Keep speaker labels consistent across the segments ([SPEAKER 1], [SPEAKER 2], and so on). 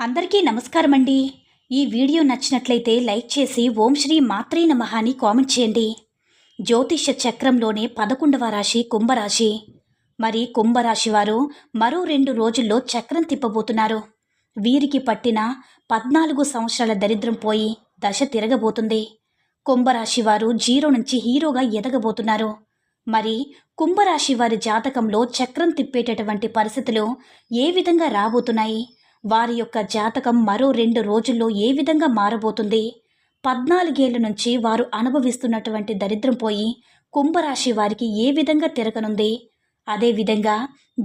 [SPEAKER 1] అందరికీ నమస్కారం అండి ఈ వీడియో నచ్చినట్లయితే లైక్ చేసి ఓం శ్రీ మాత్రే నమహాని అని కామెంట్ చేయండి. జ్యోతిష చక్రంలోనే పదకొండవ రాశి కుంభరాశి. మరి కుంభరాశి వారు మరో రెండు రోజుల్లో చక్రం తిప్పబోతున్నారు. వీరికి పట్టిన పద్నాలుగు సంవత్సరాల దరిద్రం పోయి దశ తిరగబోతుంది. కుంభరాశి వారు జీరో నుంచి హీరోగా ఎదగబోతున్నారు. మరి కుంభరాశి వారి జాతకంలో చక్రం తిప్పేటటువంటి పరిస్థితులు ఏ విధంగా రాబోతున్నాయి? వారి యొక్క జాతకం మరో రెండు రోజుల్లో ఏ విధంగా మారబోతుంది? పద్నాలుగేళ్ళ నుంచి వారు అనుభవిస్తున్నటువంటి దరిద్రం పోయి కుంభరాశి వారికి ఏ విధంగా తిరగనుంది? అదేవిధంగా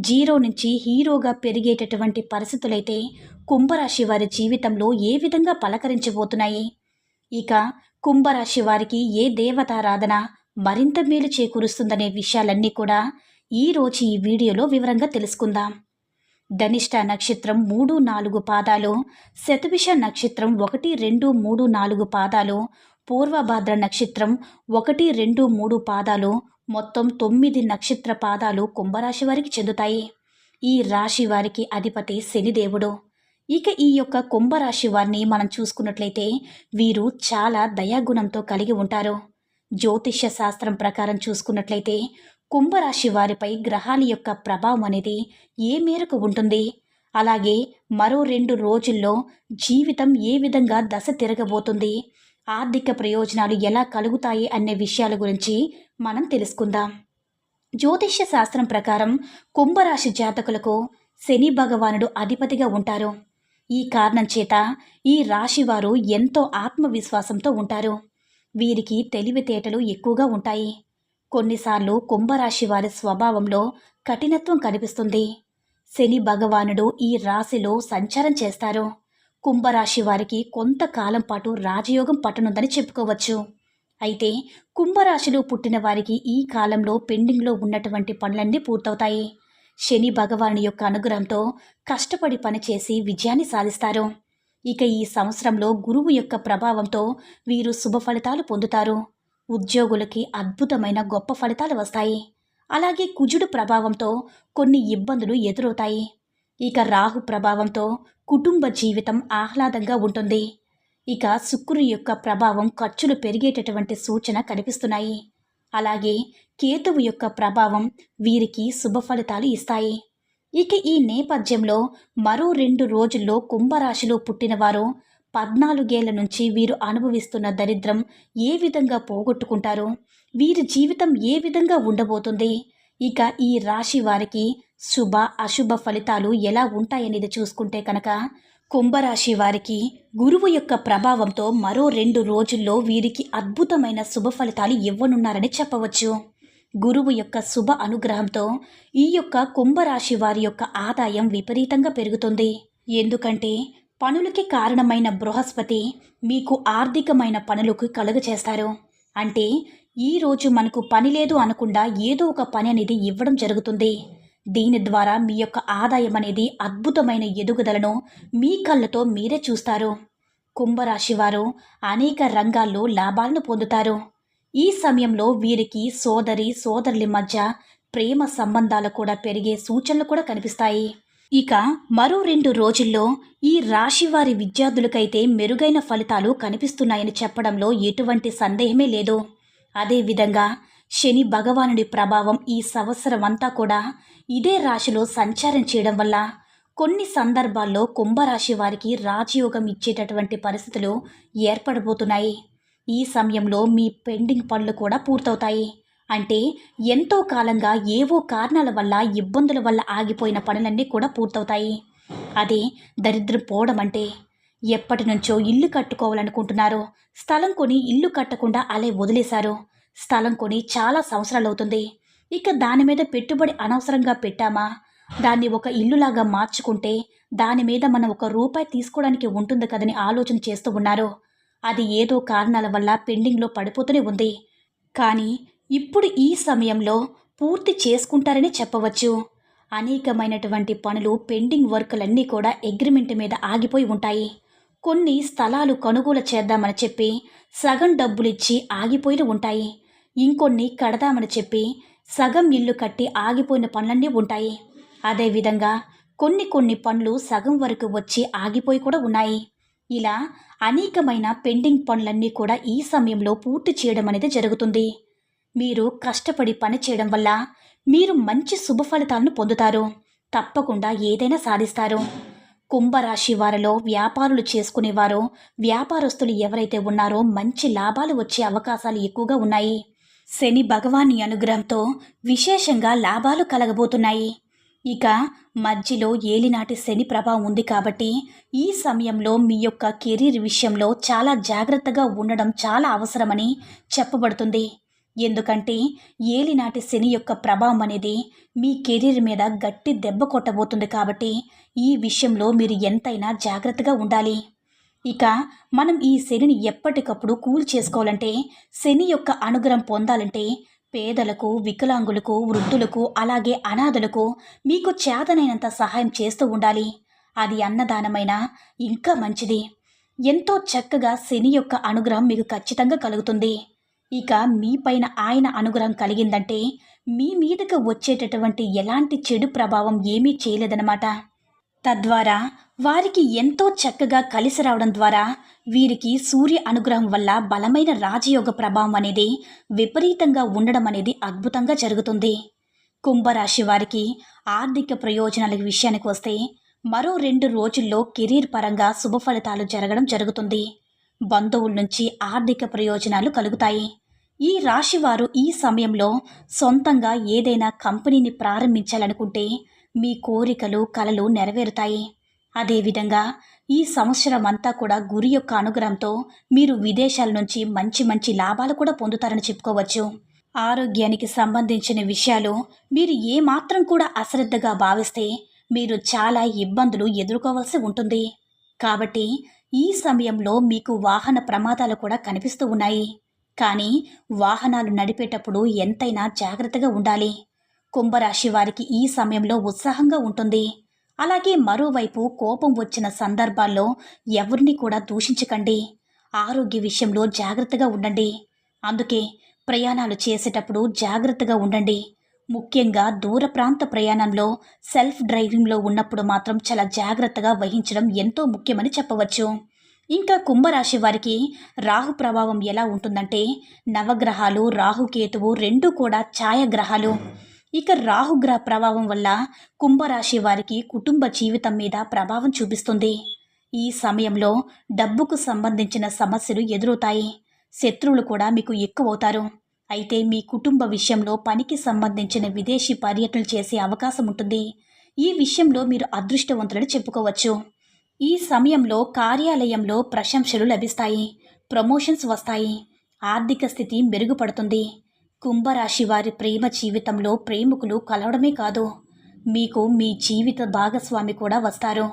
[SPEAKER 1] జీరో నుంచి హీరోగా పెరిగేటటువంటి పరిస్థితులైతే కుంభరాశి వారి జీవితంలో ఏ విధంగా పలకరించబోతున్నాయి? ఇక కుంభరాశి వారికి ఏ దేవతారాధన మరింత మేలు చేకూరుస్తుందనే విషయాలన్నీ కూడా ఈరోజు ఈ వీడియోలో వివరంగా తెలుసుకుందాం. ధనిష్ట నక్షత్రం మూడు నాలుగు పాదాలు శతభిష నక్షత్రం ఒకటి రెండు మూడు నాలుగు పాదాలు పూర్వభాద్ర నక్షత్రం ఒకటి రెండు మూడు పాదాలు మొత్తం తొమ్మిది నక్షత్ర పాదాలు కుంభరాశి వారికి చెందుతాయి. ఈ రాశి వారికి అధిపతి శనిదేవుడు. ఇక ఈ యొక్క కుంభరాశి వారిని మనం చూసుకున్నట్లయితే వీరు చాలా దయాగుణంతో కలిగి ఉంటారు. జ్యోతిష్య శాస్త్రం ప్రకారం చూసుకున్నట్లయితే కుంభరాశి వారిపై గ్రహాల యొక్క ప్రభావం అనేది ఏ మేరకు ఉంటుంది? అలాగే మరో రెండు రోజుల్లో జీవితం ఏ విధంగా దశ తిరగబోతుంది? ఆర్థిక ప్రయోజనాలు ఎలా కలుగుతాయి అనే విషయాల గురించి మనం తెలుసుకుందాం. జ్యోతిష్య శాస్త్రం ప్రకారం కుంభరాశి జాతకులకు శని భగవానుడు అధిపతిగా ఉంటారు. ఈ కారణం చేత ఈ రాశి వారు ఎంతో ఆత్మవిశ్వాసంతో ఉంటారు. వీరికి తెలివితేటలు ఎక్కువగా ఉంటాయి. కొన్నిసార్లు కుంభరాశి వారి స్వభావంలో కఠినత్వం కనిపిస్తుంది. శని భగవానుడు ఈ రాశిలో సంచారం చేస్తారు. కుంభరాశి వారికి కొంతకాలం పాటు రాజయోగం పట్టనుందని చెప్పుకోవచ్చు. అయితే కుంభరాశిలో పుట్టిన వారికి ఈ కాలంలో పెండింగ్లో ఉన్నటువంటి పనులన్నీ పూర్తవుతాయి. శని భగవాను యొక్క అనుగ్రహంతో కష్టపడి పనిచేసి విజయాన్ని సాధిస్తారు. ఇక ఈ సంవత్సరంలో గురువు యొక్క ప్రభావంతో వీరు శుభ ఫలితాలు పొందుతారు. ఉద్యోగులకి అద్భుతమైన గొప్ప ఫలితాలు వస్తాయి. అలాగే కుజుడు ప్రభావంతో కొన్ని ఇబ్బందులు ఎదురవుతాయి. ఇక రాహు ప్రభావంతో కుటుంబ జీవితం ఆహ్లాదంగా ఉంటుంది. ఇక శుక్రుని యొక్క ప్రభావం ఖర్చులు పెరిగేటటువంటి సూచన కనిపిస్తున్నాయి. అలాగే కేతువు యొక్క ప్రభావం వీరికి శుభ ఫలితాలు ఇస్తాయి. ఇక ఈ నేపథ్యంలో మరో రెండు రోజుల్లో కుంభరాశిలో పుట్టినవారు పద్నాలుగేళ్ళ నుంచి వీరు అనుభవిస్తున్న దరిద్రం ఏ విధంగా పోగొట్టుకుంటారు వీరి జీవితం ఏ విధంగా ఉండబోతుంది ఇక ఈ రాశి వారికి శుభ అశుభ ఫలితాలు ఎలా ఉంటాయనేది చూసుకుంటే కనుక కుంభరాశి వారికి గురువు యొక్క ప్రభావంతో మరో రెండు రోజుల్లో వీరికి అద్భుతమైన శుభ ఫలితాలు ఇవ్వనున్నారని చెప్పవచ్చు. గురువు యొక్క శుభ అనుగ్రహంతో ఈ యొక్క కుంభరాశి వారి యొక్క ఆదాయం విపరీతంగా పెరుగుతుంది. ఎందుకంటే పనులకి కారణమైన బృహస్పతి మీకు ఆర్థికమైన పనులకు కలుగచేస్తారు అంటే ఈరోజు మనకు పని లేదు అనకుండా ఏదో ఒక పని అనేది ఇవ్వడం జరుగుతుంది. దీని ద్వారా మీ యొక్క ఆదాయం అనేది అద్భుతమైన ఎదుగుదలను మీ కళ్ళతో మీరే చూస్తారు. కుంభరాశి వారు అనేక రంగాల్లో లాభాలను పొందుతారు. ఈ సమయంలో వీరికి సోదరి సోదరుల మధ్య ప్రేమ సంబంధాలు కూడా పెరిగే సూచనలు కూడా కనిపిస్తాయి. ఇక మరో రెండు రోజుల్లో ఈ రాశి వారి విద్యార్థులకైతే మెరుగైన ఫలితాలు కనిపిస్తున్నాయని చెప్పడంలో ఎటువంటి సందేహమే లేదు. అదేవిధంగా శని భగవానుడి ప్రభావం ఈ సంవత్సరం అంతా కూడా ఇదే రాశిలో సంచారం చేయడం వల్ల కొన్ని సందర్భాల్లో కుంభరాశి వారికి రాజయోగం ఇచ్చేటటువంటి పరిస్థితులు ఏర్పడబోతున్నాయి. ఈ సమయంలో మీ పెండింగ్ పనులు కూడా పూర్తవుతాయి. అంటే ఎంతో కాలంగా ఏవో కారణాల వల్ల ఇబ్బందుల వల్ల ఆగిపోయిన పనులన్నీ కూడా పూర్తవుతాయి. అదే దరిద్రం పోవడం అంటే ఎప్పటి నుంచో ఇల్లు కట్టుకోవాలనుకుంటున్నారో. స్థలం కొని ఇల్లు కట్టకుండా అలే వదిలేశారు. స్థలం కొని చాలా సంవత్సరాలు అవుతుంది ఇక దాని మీద పెట్టుబడి అనవసరంగా పెట్టామా? దాన్ని ఒక ఇల్లులాగా మార్చుకుంటే దాని మీద మనం ఒక రూపాయి తీసుకోవడానికి ఉంటుంది కదని ఆలోచన చేస్తూ ఉన్నారు. అది ఏదో కారణాల వల్ల పెండింగ్లో పడిపోతూనే ఉంది. కానీ ఇప్పుడు ఈ సమయంలో పూర్తి చేసుకుంటారని చెప్పవచ్చు. అనేకమైనటువంటి పనులు పెండింగ్ వర్కులన్నీ కూడా అగ్రిమెంట్ మీద ఆగిపోయి ఉంటాయి. కొన్ని స్థలాలు కొనుగోలు చేద్దామని చెప్పి సగం డబ్బులిచ్చి ఆగిపోయి ఉంటాయి. ఇంకొన్ని కడదామని చెప్పి సగం ఇల్లు కట్టి ఆగిపోయిన పనులన్నీ ఉంటాయి. అదేవిధంగా కొన్ని కొన్ని పనులు సగం వరకు వచ్చి ఆగిపోయి కూడా ఉన్నాయి. ఇలా అనేకమైన పెండింగ్ పనులన్నీ కూడా ఈ సమయంలో పూర్తి చేయడం అనేది జరుగుతుంది. మీరు కష్టపడి పని చేయడం వల్ల మీరు మంచి శుభ ఫలితాలను పొందుతారు. తప్పకుండా ఏదైనా సాధిస్తారు. కుంభరాశి వారిలో వ్యాపారులు చేసుకునేవారు వ్యాపారస్తులు ఎవరైతే ఉన్నారో మంచి లాభాలు వచ్చే అవకాశాలు ఎక్కువగా ఉన్నాయి. శని భగవాని అనుగ్రహంతో విశేషంగా లాభాలు కలగబోతున్నాయి. ఇక మధ్యలో ఏలినాటి శని ప్రభావం ఉంది కాబట్టి ఈ సమయంలో మీ యొక్క కెరీర్ విషయంలో చాలా జాగ్రత్తగా ఉండడం చాలా అవసరమని చెప్పబడుతుంది. ఎందుకంటే ఏలినాటి శని యొక్క ప్రభావం అనేది మీ కెరీర్ మీద గట్టి దెబ్బ కొట్టబోతుంది కాబట్టి ఈ విషయంలో మీరు ఎంతైనా జాగ్రత్తగా ఉండాలి. ఇక మనం ఈ శనిని ఎప్పటికప్పుడు కూల్ చేసుకోవాలంటే శని యొక్క అనుగ్రహం పొందాలంటే పేదలకు వికలాంగులకు వృద్ధులకు అలాగే అనాథులకు మీకు చేతనైనంత సహాయం చేస్తూ ఉండాలి. అది అన్నదానమైన ఇంకా మంచిది. ఎంతో చక్కగా శని యొక్క అనుగ్రహం మీకు ఖచ్చితంగా కలుగుతుంది. ఇక మీపైన ఆయన అనుగ్రహం కలిగిందంటే మీ మీదకు వచ్చేటటువంటి ఎలాంటి చెడు ప్రభావం ఏమీ చేయలేదన్నమాట. తద్వారా వారికి ఎంతో చక్కగా కలిసి రావడం ద్వారా వీరికి సూర్య అనుగ్రహం వల్ల బలమైన రాజయోగ ప్రభావం అనేది విపరీతంగా ఉండడం అనేది అద్భుతంగా జరుగుతుంది. కుంభరాశి వారికి ఆర్థిక ప్రయోజనాల విషయానికి వస్తే మరో రెండు రోజుల్లో కెరీర్ పరంగా శుభ ఫలితాలు జరగడం జరుగుతుంది. బంధువుల నుంచి ఆర్థిక ప్రయోజనాలు కలుగుతాయి. ఈ రాశివారు ఈ సమయంలో సొంతంగా ఏదైనా కంపెనీని ప్రారంభించాలనుకుంటే మీ కోరికలు కలలు నెరవేరుతాయి. అదేవిధంగా ఈ సంవత్సరం అంతా కూడా గురి యొక్క అనుగ్రహంతో మీరు విదేశాల నుంచి మంచి మంచి లాభాలు కూడా పొందుతారని చెప్పుకోవచ్చు. ఆరోగ్యానికి సంబంధించిన విషయాలు మీరు ఏమాత్రం కూడా అశ్రద్ధగా భావిస్తే మీరు చాలా ఇబ్బందులు ఎదుర్కోవాల్సి ఉంటుంది. కాబట్టి ఈ సమయంలో మీకు వాహన ప్రమాదాలు కూడా కనిపిస్తూ ఉన్నాయి. కానీ వాహనాలు నడిపేటప్పుడు ఎంతైనా జాగ్రత్తగా ఉండాలి. కుంభరాశి వారికి ఈ సమయంలో ఉత్సాహంగా ఉంటుంది. అలాగే మరోవైపు కోపం వచ్చిన సందర్భాల్లో ఎవరిని కూడా దూషించకండి. ఆరోగ్య విషయంలో జాగ్రత్తగా ఉండండి. అందుకే ప్రయాణాలు చేసేటప్పుడు జాగ్రత్తగా ఉండండి. ముఖ్యంగా దూర ప్రాంత ప్రయాణంలో సెల్ఫ్ డ్రైవింగ్లో ఉన్నప్పుడు మాత్రం చాలా జాగ్రత్తగా వహించడం ఎంతో ముఖ్యమని చెప్పవచ్చు. ఇంకా కుంభరాశి వారికి రాహు ప్రభావం ఎలా ఉంటుందంటే నవగ్రహాలు రాహుకేతువు రెండు కూడా ఛాయగ్రహాలు. ఇక రాహుగ్రహ ప్రభావం వల్ల కుంభరాశి వారికి కుటుంబ జీవితం మీద ప్రభావం చూపిస్తుంది. ఈ సమయంలో డబ్బుకు సంబంధించిన సమస్యలు ఎదురవుతాయి. శత్రువులు కూడా మీకు ఎక్కువవుతారు. అయితే మీ కుటుంబ విషయంలో పనికి సంబంధించిన విదేశీ పర్యటనలు చేసే అవకాశం ఉంటుంది. ఈ విషయంలో మీరు అదృష్టవంతులని చెప్పుకోవచ్చు. ఈ సమయంలో కార్యాలయంలో ప్రశంసలు లభిస్తాయి. ప్రమోషన్స్ వస్తాయి. ఆర్థిక స్థితి మెరుగుపడుతుంది. కుంభరాశి వారి ప్రేమ జీవితంలో ప్రేమికులు కలవడమే కాదు. మీకు మీ జీవిత భాగస్వామి కూడా వస్తారు.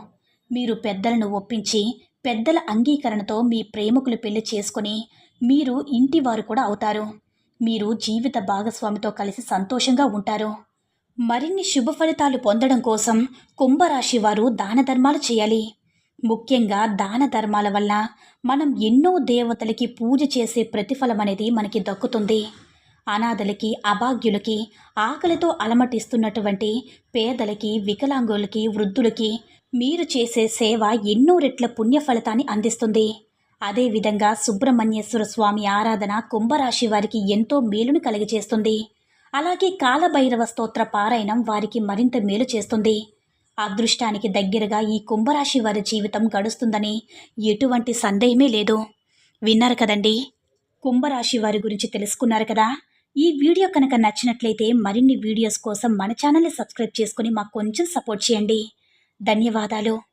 [SPEAKER 1] మీరు పెద్దలను ఒప్పించి పెద్దల అంగీకరణతో మీ ప్రేమికులు పెళ్ళి చేసుకుని మీరు ఇంటి వారు కూడా అవుతారు. మీరు జీవిత భాగస్వామితో కలిసి సంతోషంగా ఉంటారు. మరిన్ని శుభ ఫలితాలు పొందడం కోసం కుంభరాశి వారు దాన ధర్మాలు చేయాలి. ముఖ్యంగా దాన ధర్మాల వల్ల మనం ఎన్నో దేవతలకి పూజ చేసే ప్రతిఫలం అనేది మనకి దక్కుతుంది. అనాథలకి అభాగ్యులకి ఆకలితో అలమటిస్తున్నటువంటి పేదలకి వికలాంగులకి వృద్ధులకి మీరు చేసే సేవ ఎన్నో రెట్ల పుణ్య ఫలితాన్ని అందిస్తుంది. అదేవిధంగా సుబ్రహ్మణ్యేశ్వర స్వామి ఆరాధన కుంభరాశి వారికి ఎంతో మేలును కలిగజేస్తుంది. అలాగే కాలభైరవ స్తోత్ర పారాయణం వారికి మరింత మేలు చేస్తుంది. అదృష్టానికి దగ్గరగా ఈ కుంభరాశి వారి జీవితం గడుస్తుందని ఎటువంటి సందేహమే లేదు. విన్నారు కదండి? కుంభరాశి వారి గురించి తెలుసుకున్నారు కదా? ఈ వీడియో కనుక నచ్చినట్లయితే మరిన్ని వీడియోస్ కోసం మన ఛానల్ని సబ్స్క్రైబ్ చేసుకుని మాకు కొంచెం సపోర్ట్ చేయండి. ధన్యవాదాలు.